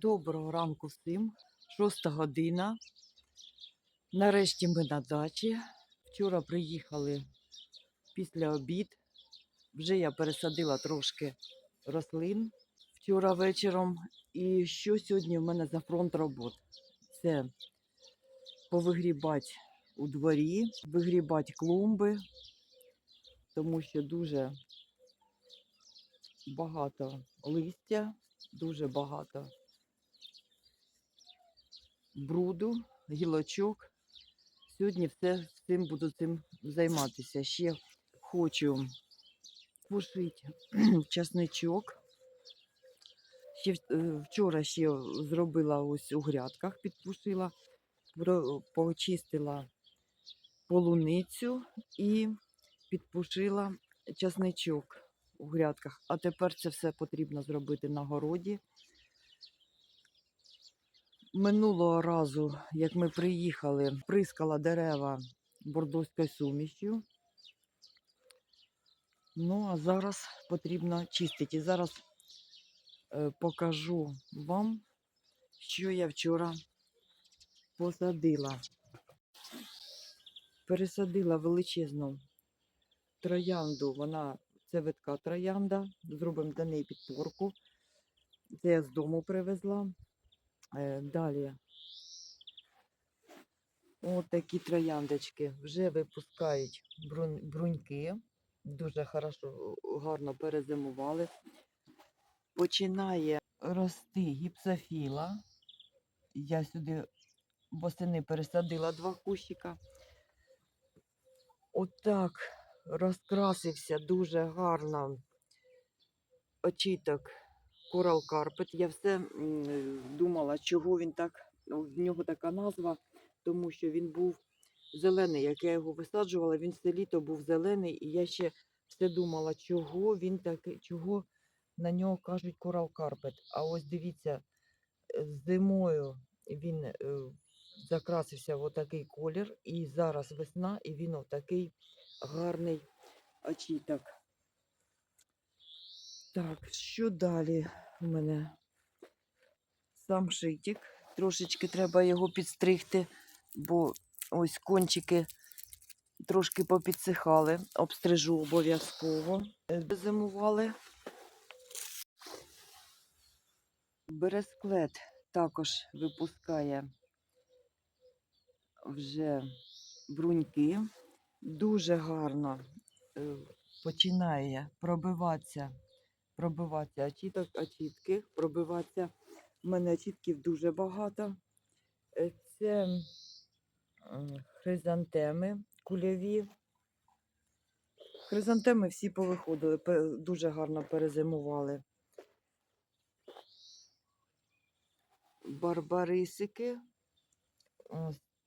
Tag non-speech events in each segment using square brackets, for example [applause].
Доброго ранку всім. Шоста година. Нарешті ми на дачі. Вчора приїхали після обід. Вже я пересадила трошки рослин вчора вечором. І що сьогодні в мене за фронт робот? Це повигрібати у дворі, вигрібати клумби, тому що дуже багато листя, дуже багато бруду, гілочок. Сьогодні все цим буду цим займатися. Ще хочу пушити [clears throat] часничок. Ще е, вчора ще зробила ось у грядках, підпушила, почистила полуницю і підпушила часничок у грядках. А тепер це все потрібно зробити на городі. Минулого разу, як ми приїхали, прискала дерева бордоською сумішю. Ну, а зараз потрібно чистити. І зараз е, покажу вам, що я вчора посадила. Пересадила величезну троянду. Вона це витка троянда. Зробимо до неї підпорку. Це я з дому привезла. Е, Далі. От такі трояндочки вже випускають бруньки. Дуже хорошо, гарно перезимували. Починає рости гіпсофіла. Я сюди восени пересадила два кущика. Отак розкрасився дуже гарно очіток Coral Carpet. Я все думала, чого він так, в нього така назва, тому що він був зелений. Як я його висаджувала, він все літо був зелений, і я ще все думала, чого він такий, чого на нього кажуть Coral Carpet. А ось дивіться, е, зимою він е, закрасився в отакий колір, і зараз весна, і він отакий гарний очіток. Так, що далі в мене? Сам шитик. Трошечки треба його підстригти, бо ось кончики трошки попідсихали. Обстрижу обов'язково. Е, Зимували. Бересклет також випускає вже бруньки. Дуже гарно е, починає пробиватися, пробиватися очіток, очітки, пробиватися. У мене очітків дуже багато. Е, Це хризантеми кульові. Хризантеми всі повиходили, дуже гарно перезимували. Барбарисики.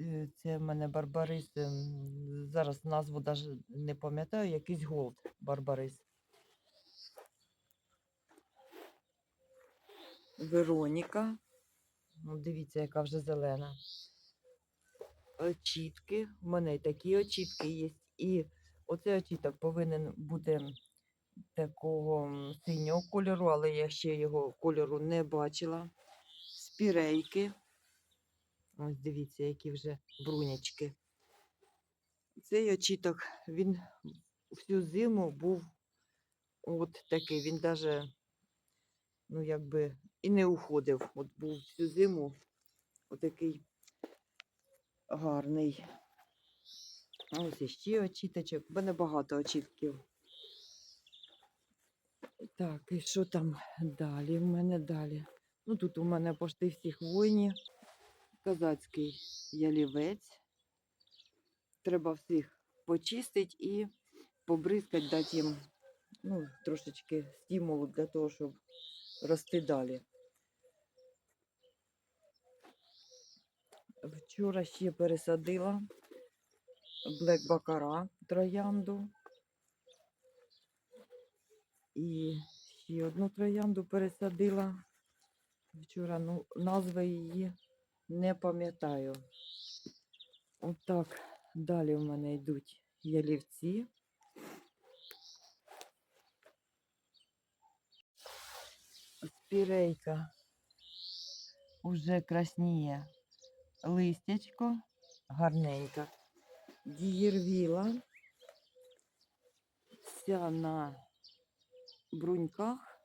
Е, це в мене барбарис. Зараз назву навіть не пам'ятаю, якийсь голд барбарис. Вероніка. Ну, дивіться, яка вже зелена. Очітки. У мене і такі очітки є. І оцей очіток повинен бути такого синього кольору, але я ще його кольору не бачила. Спірейки. Ось дивіться, які вже брунячки. Цей очіток, він всю зиму був от такий. Він навіть, ну, якби і не уходив. От був всю зиму отакий гарний. Ось іще очіточок. У мене багато очітків. Так, і що там далі? В мене далі. Ну, тут у мене пошти всі хвойні. Казацький ялівець. Треба всіх почистити і побризкати, дати їм ну, трошечки стимулу для того, щоб рости далі. Вчора ще пересадила Блек Бакара троянду. І ще одну троянду пересадила. Вчора ну, назви її не пам'ятаю. Отак. Далі в мене йдуть ялівці. Спірейка уже красніє листячко, гарненько. Дієрвіла, вся на бруньках,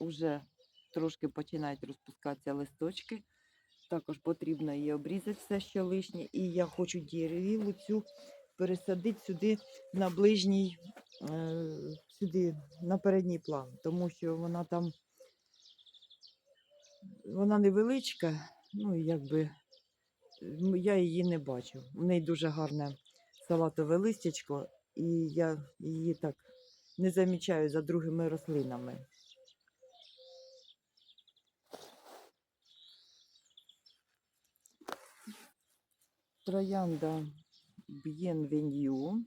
уже трошки починають розпускатися листочки. Також потрібно її обрізати все, що лишнє. І я хочу дієрвілу цю пересадити сюди на ближній, е, сюди на передній план, тому що вона там вона невеличка, ну якби я її не бачу. У неї дуже гарне салатове листячко, і я її так не замічаю за другими рослинами. Троянда Б'єнвеню.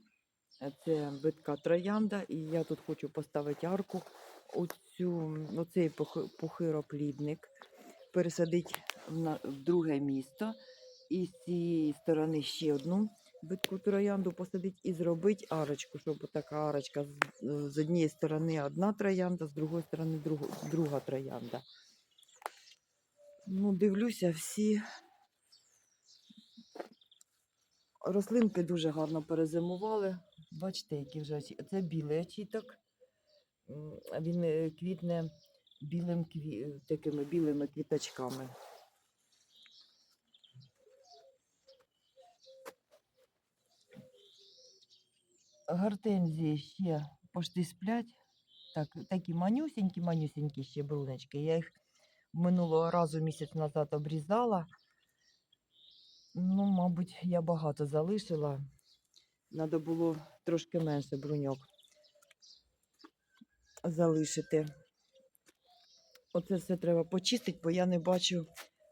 Це битка троянда, і я тут хочу поставити арку. Оцю, оцей пухи- пухироплідник пересадити в друге місто. І з цієї сторони ще одну битку троянду посадити і зробити арочку, щоб така арочка з, однієї сторони одна троянда, з другої сторони другу, друга троянда. Ну, дивлюся, всі рослинки дуже гарно перезимували. Бачите, які вже очі- це білий очіток. Він е, квітне білим такими білими квіточками. Гортензії ще пошти сплять. Так, такі манюсенькі ще бруночки. Я їх минулого разу місяць назад обрізала. Ну, мабуть, я багато залишила. Треба було трошки менше бруньок залишити. Оце все треба почистити, бо я не бачу,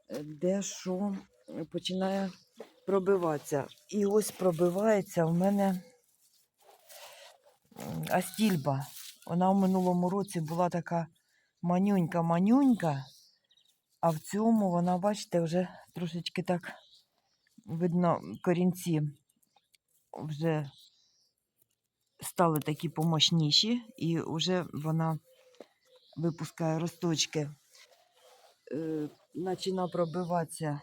е, де що починає пробиватися. І ось пробивається в мене астільба. Вона в минулому році була така манюнька-манюнька, а в цьому вона, бачите, вже трошечки так видно корінці вже стали такі помощніші, і вже вона випускає росточки. Е, Почина пробиватися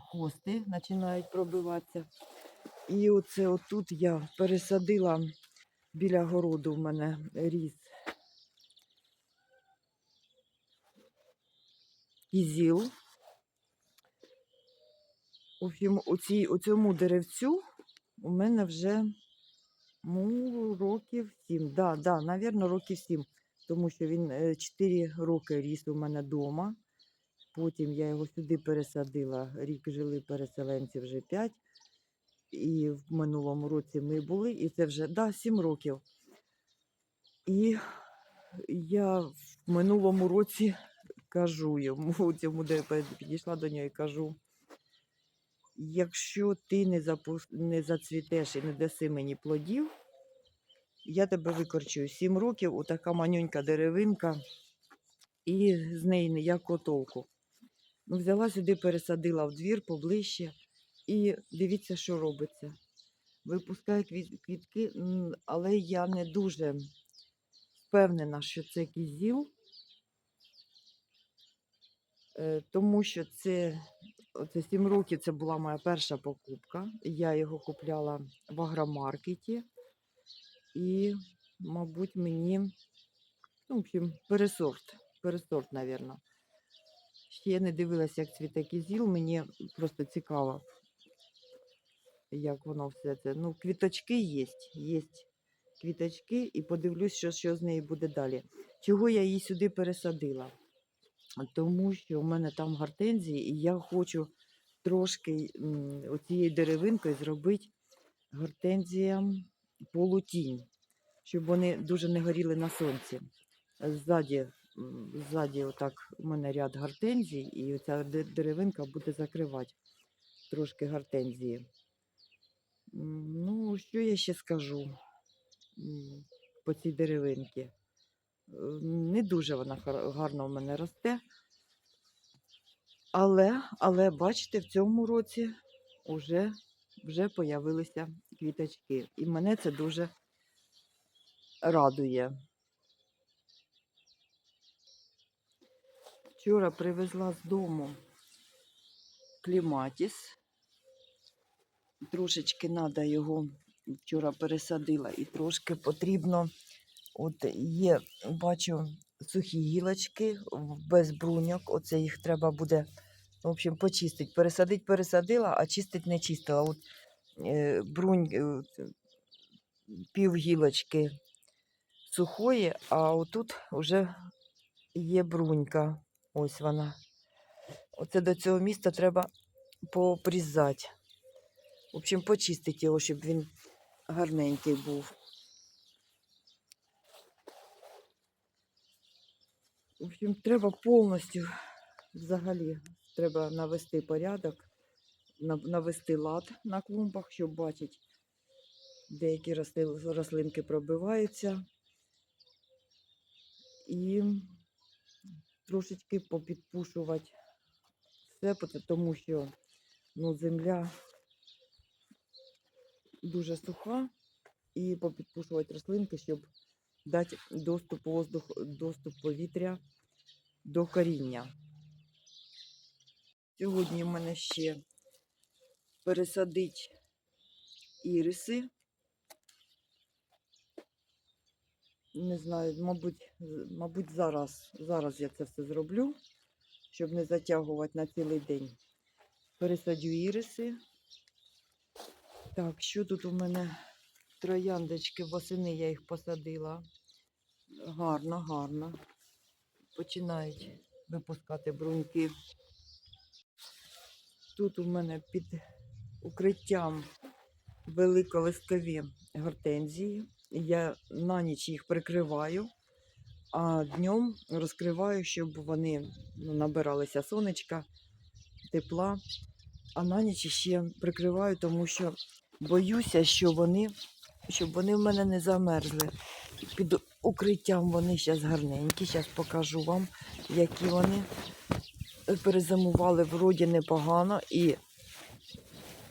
хости, починають пробиватися. І оце отут я пересадила біля городу в мене ріс кізіл. У, цій, у цьому деревцю у мене вже ну, років сім. Да, да, навірно, років сім. Тому що він 4 роки ріс у мене вдома. Потім я його сюди пересадила. Рік жили переселенці вже 5. І в минулому році ми були, і це вже да, 7 років. І я в минулому році кажу йому, [laughs] цьому де підійшла до нього і кажу. Якщо ти не, запус... не зацвітеш і не даси мені плодів, я тебе викорчую. Сім років, отака манюнька деревинка, і з неї ніякого толку. Ну, взяла сюди, пересадила в двір поближче, і дивіться, що робиться. Випускає квіт... квітки, але я не дуже впевнена, що це кізіл, е, тому що це Оце 7 років це була моя перша покупка. Я його купляла в агромаркеті. І, мабуть, мені, ну, в общем, пересорт. Пересорт, напевно. Ще я не дивилася, як цвіте кізіл, мені просто цікаво, як воно все це. Ну, квіточки є, є квіточки, і подивлюсь, що, що з нею буде далі. Чого я її сюди пересадила? тому що у мене там гортензії, і я хочу трошки оцією деревинкою зробити гортензіям полутінь, щоб вони дуже не горіли на сонці. Ззаді, ззаді отак у мене ряд гортензій, і ця деревинка буде закривати трошки гортензії. Ну, що я ще скажу по цій деревинці? Е, Не дуже вона гарно в мене росте. Але, але бачите, в цьому році вже, вже появилися квіточки. І мене це дуже радує. Вчора привезла з дому кліматіс. Трошечки треба його вчора пересадила і трошки потрібно. От є, бачу, сухі гілочки без бруньок. Оце їх треба буде, в общем, почистити. Пересадити пересадила, а чистити не чистила. От, е, брунь, е, пів гілочки сухої, а отут вже є брунька. Ось вона. Оце до цього міста треба пообрізати. В общем, почистити його, щоб він гарненький був. В общем, треба повністю взагалі треба навести порядок, навести лад на клумбах, щоб бачити, деякі рослинки пробиваються. І трошечки попідпушувати все, тому що ну, земля дуже суха, і попідпушувати рослинки, щоб дати доступ воздуху, доступ повітря до коріння. Сьогодні в мене ще пересадить іриси. Не знаю, мабуть, мабуть, зараз, зараз я це все зроблю, щоб не затягувати на цілий день. Пересадю іриси. Так, що тут у мене трояндочки восени я їх посадила. Гарно, гарно. Починають випускати бруньки. Тут у мене під укриттям великолисткові гортензії. Я на ніч їх прикриваю, а днем розкриваю, щоб вони ну, набиралися сонечка, тепла. А на ніч ще прикриваю, тому що боюся, що вони, щоб вони в мене не замерзли. Під укриттям вони зараз гарненькі. Зараз покажу вам, які вони перезимували вроді непогано і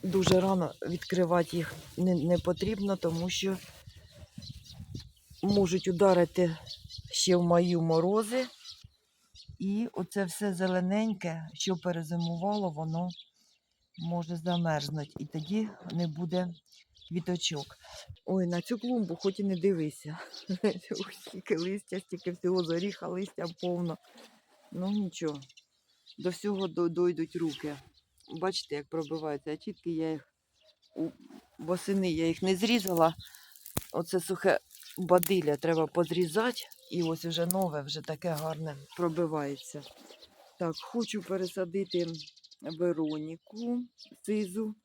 дуже рано відкривати їх не, не потрібно, тому що можуть ударити ще в маю морози. І оце все зелененьке, що перезимувало, воно може замерзнути. І тоді не буде квіточок. Ой, на цю клумбу хоч і не дивися. [laughs] Стільки листя, стільки всього зоріха, листя повно. Ну нічого, до всього до- дойдуть руки. Бачите, як пробиваються очітки, я їх восени я їх не зрізала. Оце сухе бадилля треба позрізати. І ось вже нове, вже таке гарне пробивається. Так, хочу пересадити Вероніку сизу,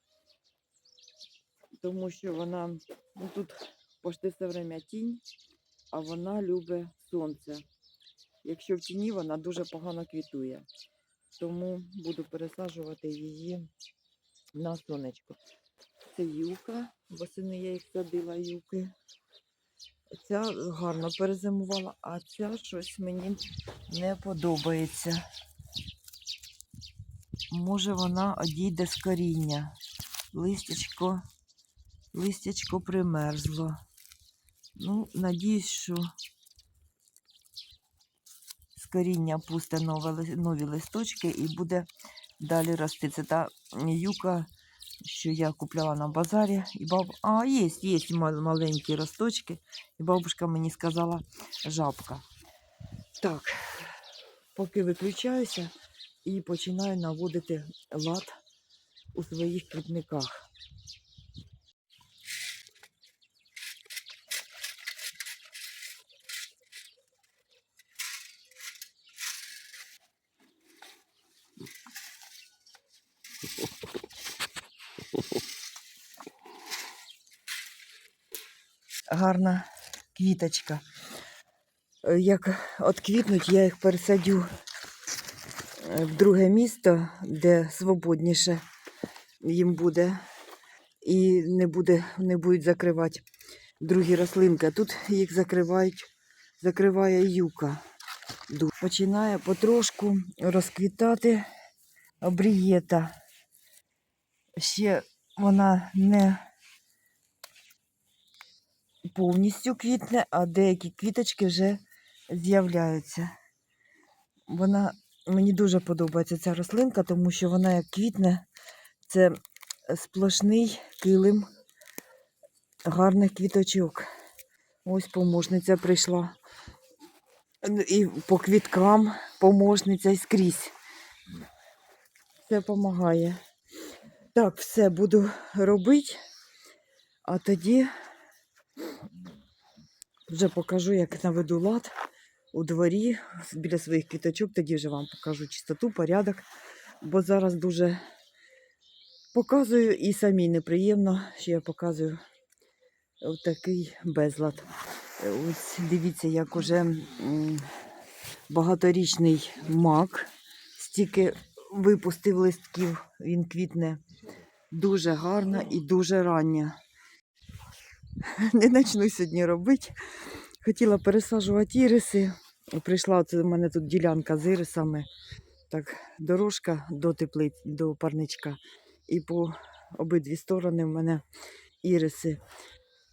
тому що вона ну, тут почти все время тінь, а вона любить сонце. Якщо в тіні, вона дуже погано квітує. Тому буду пересаджувати її на сонечко. Це юка, восени я їх садила юки. Ця гарно перезимувала, а ця щось мені не подобається. Може вона одійде з коріння. Листячко, листячко примерзло. Ну, надіюсь, що з коріння пусте нові листочки і буде далі рости. Це та юка, що я купляла на базарі. І баб... А, є, є маленькі росточки. І бабушка мені сказала жабка. Так, поки виключаюся і починаю наводити лад у своїх квітниках. Гарна квіточка. Е, Як отквітнуть, я їх пересадю в друге місто, де свободніше їм буде. І не, буде, не будуть закривати другі рослинки. Тут їх закривають, закриває юка. Починає потрошку розквітати обрієта. Ще вона не повністю квітне, а деякі квіточки вже з'являються. Вона Мені дуже подобається ця рослинка, тому що вона як квітне, це сплошний килим гарних квіточок. Ось помощниця прийшла. Ну, І по квіткам помощниця і скрізь. Це допомагає. Так, все буду робити, а тоді вже покажу, як наведу лад у дворі біля своїх квіточок, тоді вже вам покажу чистоту, порядок, бо зараз дуже показую і самій неприємно, що я показую такий безлад. Ось дивіться, як уже багаторічний мак, стільки випустив листків, він квітне дуже гарно і дуже ранньо. Не почну сьогодні робити. Хотіла пересаджувати іриси. Прийшла оце у мене тут ділянка з ірисами. Так, дорожка до теплиць, до парничка. І по обидві сторони в мене іриси.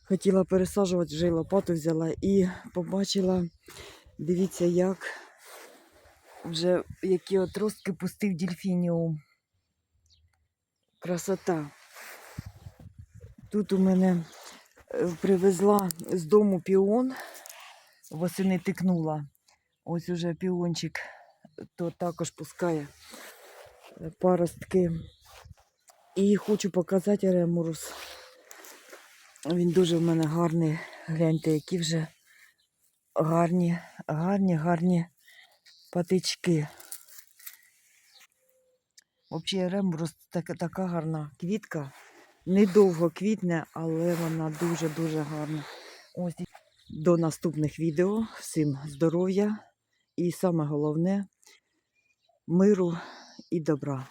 Хотіла пересаджувати, вже й лопату взяла і побачила, дивіться, як вже які отростки пустив дельфініум. Красота. Тут у мене е, привезла з дому піон, восени тикнула. Ось уже піончик, то також пускає е, паростки. І хочу показати ремурус. Він дуже в мене гарний. Гляньте, які вже гарні, гарні, гарні патички. Взагалі ремурус така, така гарна квітка. Недовго квітне, але вона дуже-дуже гарна. Ось до наступних відео. Всім здоров'я і саме головне миру і добра.